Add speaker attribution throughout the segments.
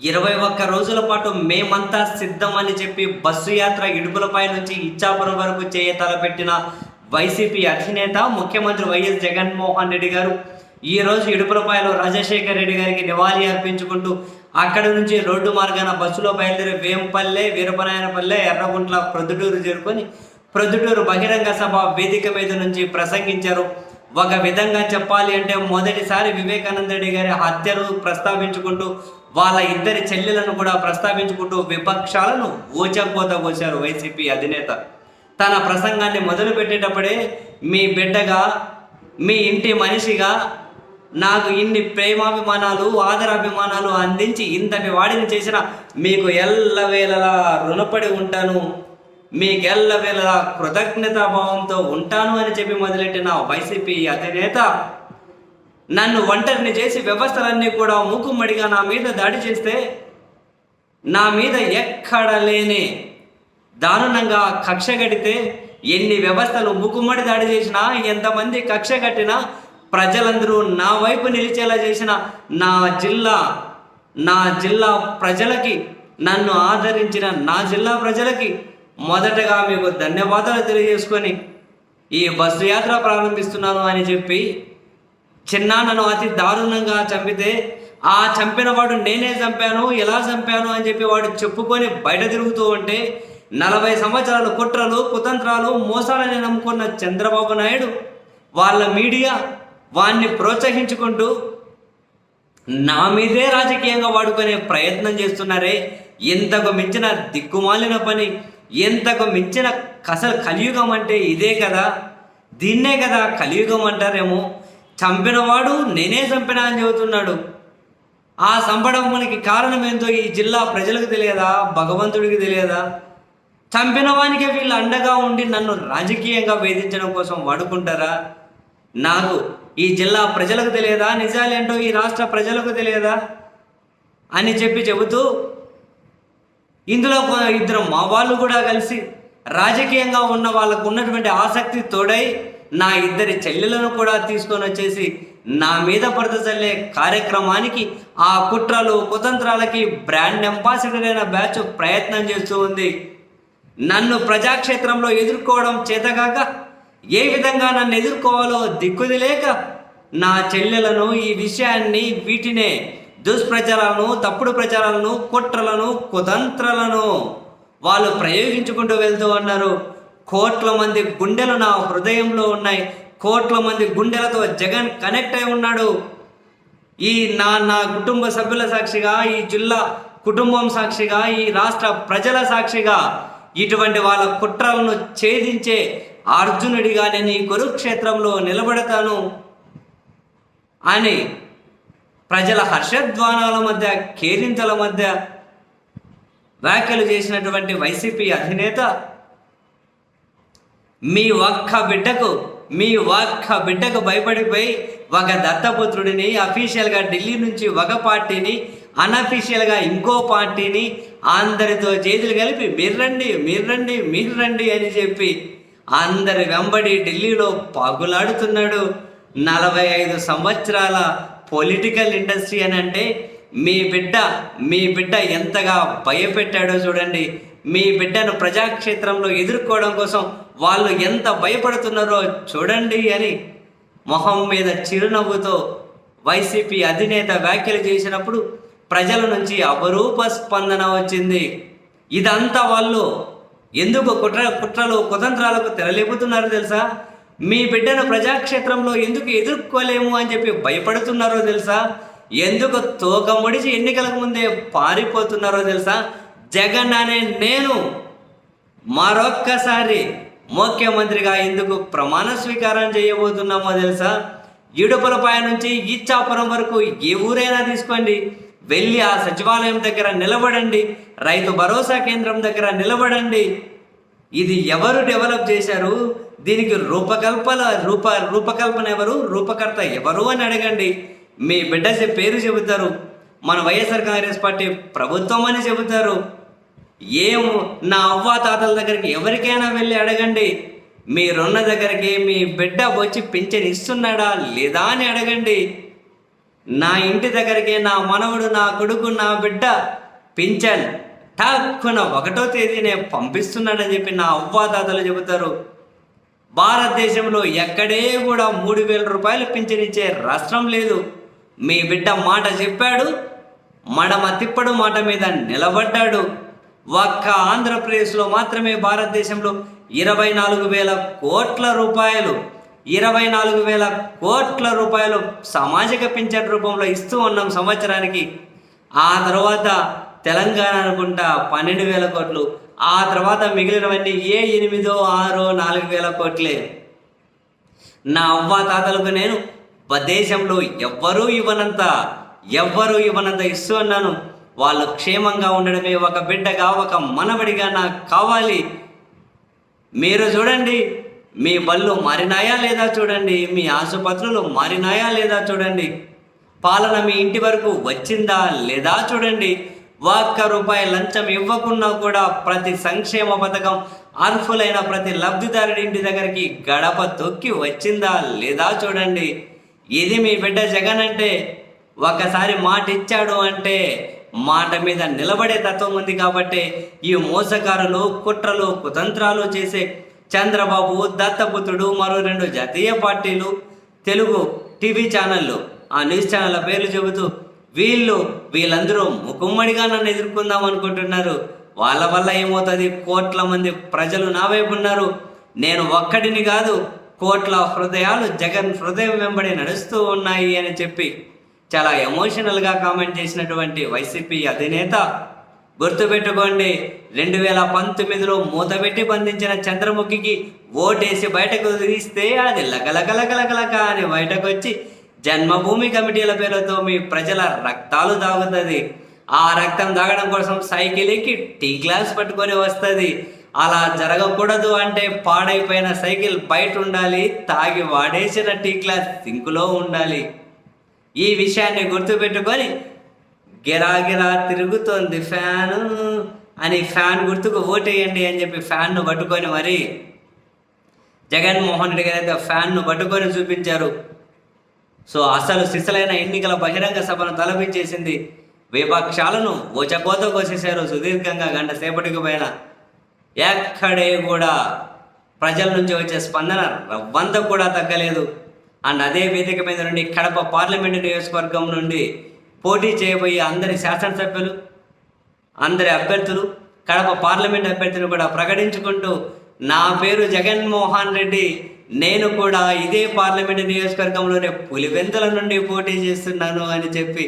Speaker 1: ఇరవై ఒక్క రోజుల పాటు మేమంతా సిద్ధం అని చెప్పి బస్సు యాత్ర ఇడుపులపై నుంచి ఇచ్చాపురం వరకు చేయ తలపెట్టిన వైసీపీ అధినేత ముఖ్యమంత్రి వైఎస్ జగన్మోహన్ రెడ్డి గారు ఈ రోజు ఇడుపులపాయలో రాజశేఖర్ రెడ్డి గారికి నివాళి అర్పించుకుంటూ అక్కడి నుంచి రోడ్డు మార్గాన బస్సులో బయలుదేరి వేంపల్లె వీరపనాయనపల్లె ఎర్రగుంట్ల ప్రొద్దుటూరు చేరుకొని ప్రొద్దుటూరు బహిరంగ సభ వేదిక మీద నుంచి ప్రసంగించారు. ఒక విధంగా చెప్పాలి అంటే మొదటిసారి వివేకానంద రెడ్డి గారి హత్యను ప్రస్తావించుకుంటూ వాళ్ళ ఇద్దరి చెల్లెలను కూడా ప్రస్తావించుకుంటూ విపక్షాలను ఊచకోత కోశారు వైసీపీ అధినేత. తన ప్రసంగాన్ని మొదలు పెట్టేటప్పుడే మీ బిడ్డగా మీ ఇంటి మనిషిగా నాకు ఇన్ని ప్రేమాభిమానాలు ఆదరాభిమానాలు అందించి ఇంతటి వాడిని చేసిన మీకు ఎల్లవేళలా రుణపడి ఉంటాను. మీకు ఎల్లవేళలా కృతజ్ఞతాభావంతో ఉంటాను అని చెప్పి మొదలెట్టిన వైసీపీ అధినేత నన్ను ఒంటరిని చేసి వ్యవస్థలన్నీ కూడా మూకుమ్మడిగా నా మీద దాడి చేస్తే నా మీద ఎక్కడ లేని దారుణంగా కక్ష కడితే ఎన్ని వ్యవస్థలు ముక్కుమడి దాడి చేసినా ఎంతమంది కక్ష కట్టినా ప్రజలందరూ నా వైపు నిలిచేలా చేసిన నా జిల్లా నా జిల్లా ప్రజలకి నన్ను ఆదరించిన నా జిల్లా ప్రజలకి మొదటగా మీకు ధన్యవాదాలు తెలియజేసుకొని ఈ బస్సు యాత్ర ప్రారంభిస్తున్నాను అని చెప్పి చిన్నాన్నను అతి దారుణంగా చంపితే ఆ చంపిన వాడు నేనే చంపాను ఎలా చంపాను? అని చెప్పి వాడు చెప్పుకొని బయట తిరుగుతూ ఉంటే నలభై సంవత్సరాలు కుట్రలు కుతంత్రాలు మోసాలని నమ్ముకున్న చంద్రబాబు నాయుడు వాళ్ళ మీడియా వాన్ని ప్రోత్సహించుకుంటూ నా మీదే రాజకీయంగా వాడుకునే ప్రయత్నం చేస్తున్నారే ఎంతకు మించిన దిక్కుమాలిన పని ఎంతకు మించిన కసలు కలియుగం అంటే ఇదే కదా దీన్నే కదా కలియుగం అంటారేమో చంపినవాడు నేనే చంపినా అని చెబుతున్నాడు. ఆ చంపడం మనకి కారణం ఏంటో ఈ జిల్లా ప్రజలకు తెలియదా? భగవంతుడికి తెలియదా? చంపిన వానికే వీళ్ళు అండగా ఉండి నన్ను రాజకీయంగా వేధించడం కోసం వాడుకుంటారా? నాకు ఈ జిల్లా ప్రజలకు తెలియదా? నిజాలేంటో ఈ రాష్ట్ర ప్రజలకు తెలియదా? అని చెప్పి చెబుతూ ఇందులో ఇద్దరు మా వాళ్ళు కూడా కలిసి రాజకీయంగా ఉన్న వాళ్ళకు ఉన్నటువంటి ఆసక్తి తోడై నా ఇద్దరి చెల్లెలను కూడా తీసుకొని వచ్చేసి నా మీద పడత చల్లే కార్యక్రమానికి ఆ కుట్రలు కుతంత్రాలకి బ్రాండ్ అంబాసిడర్ అయిన బ్యాచ్ ప్రయత్నం చేస్తూ ఉంది. నన్ను ప్రజాక్షేత్రంలో ఎదుర్కోవడం చేతగాక ఏ విధంగా నన్ను ఎదుర్కోవాలో దిక్కుది లేక నా చెల్లెలను ఈ విషయాన్ని వీటినే దుష్ప్రచారాలను తప్పుడు ప్రచారాలను కుట్రలను కుతంత్రలను వాళ్ళు ప్రయోగించుకుంటూ వెళ్తూ ఉన్నారు. కోట్ల మంది గుండెలు నా హృదయంలో ఉన్నాయి. కోట్ల మంది గుండెలతో జగన్ కనెక్ట్ అయి ఉన్నాడు. ఈ నా నా కుటుంబ సభ్యుల సాక్షిగా ఈ జిల్లా కుటుంబం సాక్షిగా ఈ రాష్ట్ర ప్రజల సాక్షిగా ఇటువంటి వాళ్ళ కుట్రలను ఛేదించే అర్జునుడిగా నేను ఈ కురుక్షేత్రంలో నిలబడతాను అని ప్రజల హర్షధ్వానాల మధ్య కేరింతల మధ్య వ్యాఖ్యలు చేసినటువంటి వైసీపీ అధినేత మీ ఒక్క బిడ్డకు మీ ఒక్క బిడ్డకు భయపడిపోయి ఒక దత్తపుత్రుడిని అఫీషియల్గా ఢిల్లీ నుంచి ఒక పార్టీని అన్అఫీషియల్గా ఇంకో పార్టీని అందరితో చేతులు కలిపి మీర్రండి మీర్రండి మీరు రండి అని చెప్పి అందరి వెంబడి ఢిల్లీలో పాగులాడుతున్నాడు నలభై ఐదు సంవత్సరాల పొలిటికల్ ఇండస్ట్రీ అని అంటే మీ బిడ్డ మీ బిడ్డ ఎంతగా భయపెట్టాడో చూడండి. మీ బిడ్డను ప్రజాక్షేత్రంలో ఎదుర్కోవడం కోసం వాళ్ళు ఎంత భయపడుతున్నారో చూడండి అని మొహం మీద చిరునవ్వుతో వైసీపీ అధినేత వ్యాఖ్యలు చేసినప్పుడు ప్రజల నుంచి అపరూప స్పందన వచ్చింది. ఇదంతా వాళ్ళు ఎందుకు కుట్ర కుట్రలు కుతంత్రాలకు తెరలేపుతున్నారో తెలుసా? మీ బిడ్డను ప్రజాక్షేత్రంలో ఎందుకు ఎదుర్కోలేము అని చెప్పి భయపడుతున్నారో తెలుసా? ఎందుకు తోక ముడిచి ఎన్నికలకు ముందే పారిపోతున్నారో తెలుసా? జగన్ అనే నేను మరొక్కసారి ముఖ్యమంత్రిగా ఎందుకు ప్రమాణ స్వీకారం చేయబోతున్నామో తెలుసా? ఇడుపులపాయ నుంచి ఇచ్చాపురం వరకు ఏ ఊరైనా తీసుకోండి. వెళ్ళి ఆ సచివాలయం దగ్గర నిలబడండి. రైతు భరోసా కేంద్రం దగ్గర నిలబడండి. ఇది ఎవరు డెవలప్ చేశారు? దీనికి రూపకల్పన రూప రూపకల్పన ఎవరు? రూపకర్త ఎవరు అని అడగండి. మీ బిడ్డ పేరు చెబుతారు. మన వైఎస్ఆర్ కాంగ్రెస్ పార్టీ ప్రభుత్వం అని చెబుతారు. ఏం నా అవ్వ తాతల దగ్గరికి ఎవరికైనా వెళ్ళి అడగండి. మీరున్న దగ్గరికి మీ బిడ్డ వచ్చి పింఛన్ ఇస్తున్నాడా లేదా అని అడగండి. నా ఇంటి దగ్గరికి నా మనవడు నా కొడుకు నా బిడ్డ పింఛన్ ఠక్కున ఒకటో తేదీనే పంపిస్తున్నాడని చెప్పి నా అవ్వాతాతలు చెబుతారు. భారతదేశంలో ఎక్కడే కూడా మూడు వేల రూపాయలు పింఛనిచ్చే రాష్ట్రం లేదు. మీ బిడ్డ మాట చెప్పాడు మడమ తిప్పడు మాట మీద నిలబడ్డాడు. ఒక్క ఆంధ్రప్రదేశ్లో మాత్రమే భారతదేశంలో ఇరవై నాలుగు వేల కోట్ల రూపాయలు ఇరవై నాలుగు వేల కోట్ల రూపాయలు సామాజిక పింఛన్ రూపంలో ఇస్తూ ఉన్నాం సంవత్సరానికి. ఆ తర్వాత తెలంగాణ అనుకుంటా పన్నెండు వేల కోట్లు ఆ తర్వాత మిగిలినవన్నీ ఏ ఎనిమిదో ఆరో నాలుగు వేల కోట్లే. నా అవ్వ తాతలకు నేను దేశంలో ఎవ్వరూ ఇవ్వనంత ఎవ్వరూ ఇవ్వనంత ఇస్తూ ఉన్నాను. వాళ్ళు క్షేమంగా ఉండడమే ఒక బిడ్డగా ఒక మనవడిగా నాకు కావాలి. మీరు చూడండి మీ బళ్ళు మారినాయా లేదా చూడండి మీ ఆసుపత్రులు మారినాయా లేదా చూడండి పాలన మీ ఇంటి వరకు వచ్చిందా లేదా చూడండి ఒక్క రూపాయి లంచం ఇవ్వకున్నా కూడా ప్రతి సంక్షేమ పథకం అర్హులైన ప్రతి లబ్ధిదారుడి ఇంటి దగ్గరికి గడప తొక్కి వచ్చిందా లేదా చూడండి. ఇది మీ బిడ్డ జగన్ అంటే ఒకసారి మాట ఇచ్చాడు అంటే మాట మీద నిలబడే తత్వం ఉంది కాబట్టి ఈ మోసకారులు కుట్రలు కుతంత్రాలు చేసే చంద్రబాబు దత్తపుత్రుడు మరో రెండు జాతీయ పార్టీలు తెలుగు టీవీ ఛానళ్ళు. ఆ న్యూస్ ఛానళ్ళ పేర్లు చెబుతూ వీళ్ళు వీళ్ళందరూ ముకుమ్మడిగా నన్ను ఎదుర్కొందాం అనుకుంటున్నారు. వాళ్ళ వల్ల ఏమవుతుంది? కోట్ల మంది ప్రజలు నా వైపు ఉన్నారు. నేను ఒక్కడిని కాదు కోట్ల హృదయాలు జగన్ హృదయం వెంబడి నడుస్తూ ఉన్నాయి అని చెప్పి చాలా ఎమోషనల్గా కామెంట్ చేసినటువంటి వైసీపీ అధినేత గుర్తుపెట్టుకోండి రెండు వేల పంతొమ్మిదిలో మూతపెట్టి బంధించిన చంద్రముఖికి ఓటేసి బయటకు తీస్తే అది లగలగలగలగలక అని బయటకు వచ్చి జన్మభూమి కమిటీల పేరుతో మీ ప్రజల రక్తాలు తాగుతుంది. ఆ రక్తం తాగడం కోసం సైకిల్ ఎక్కి టీ గ్లాస్ పట్టుకొని వస్తుంది. అలా జరగకూడదు అంటే పాడైపోయిన సైకిల్ బయట ఉండాలి తాగి వాడేసిన టీ గ్లాస్ సింకులో ఉండాలి. ఈ విషయాన్ని గుర్తుపెట్టుకొని గిరాగిరా తిరుగుతోంది ఫ్యాను అని ఫ్యాన్ గుర్తుకు ఓటేయండి అని చెప్పి ఫ్యాన్ను పట్టుకొని మరి జగన్మోహన్ రెడ్డి గారు అయితే ఫ్యాన్ను పట్టుకొని చూపించారు. సో అసలు సిసలైన ఎన్నికల బహిరంగ సభను తలపించేసింది విపక్షాలను ఓచకోత కోసేశారు సుదీర్ఘంగా గంట సేపటికి పైన. ఎక్కడే కూడా ప్రజల నుంచి వచ్చే స్పందన రవ్వంత కూడా తగ్గలేదు. అండ్ అదే వేదిక మీద నుండి కడప పార్లమెంటు నియోజకవర్గం నుండి పోటీ చేయబోయే అందరి శాసనసభ్యులు అందరి అభ్యర్థులు కడప పార్లమెంట్ అభ్యర్థులు కూడా ప్రకటించుకుంటూ నా పేరు జగన్మోహన్ రెడ్డి. నేను కూడా ఇదే పార్లమెంటు నియోజకవర్గంలోనే పులివెందుల నుండి పోటీ చేస్తున్నాను అని చెప్పి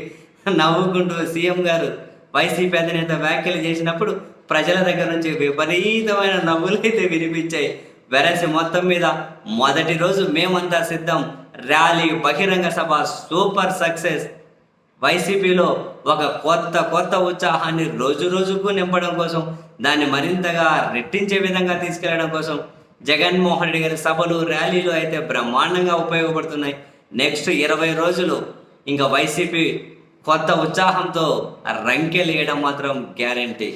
Speaker 1: నవ్వుకుంటూ సీఎం గారు వైసీపీ అధినేత వ్యాఖ్యలు చేసినప్పుడు ప్రజల దగ్గర నుంచి విపరీతమైన నవ్వులైతే వినిపించాయి. వెరసి మొత్తం మీద మొదటి రోజు మేమంతా సిద్ధం. ర్యాలీ బహిరంగ సభ సూపర్ సక్సెస్. వైసీపీలో ఒక కొత్త కొత్త ఉత్సాహాన్ని రోజు రోజుకు నింపడం కోసం దాన్ని మరింతగా రెట్టించే విధంగా తీసుకెళ్ళడం కోసం జగన్మోహన్ రెడ్డి గారి సభలు ర్యాలీలు అయితే బ్రహ్మాండంగా ఉపయోగపడుతున్నాయి. నెక్స్ట్ ఇరవై రోజులు ఇంకా వైసీపీ కొత్త ఉత్సాహంతో రంకెలేయడం మాత్రం గ్యారంటీ.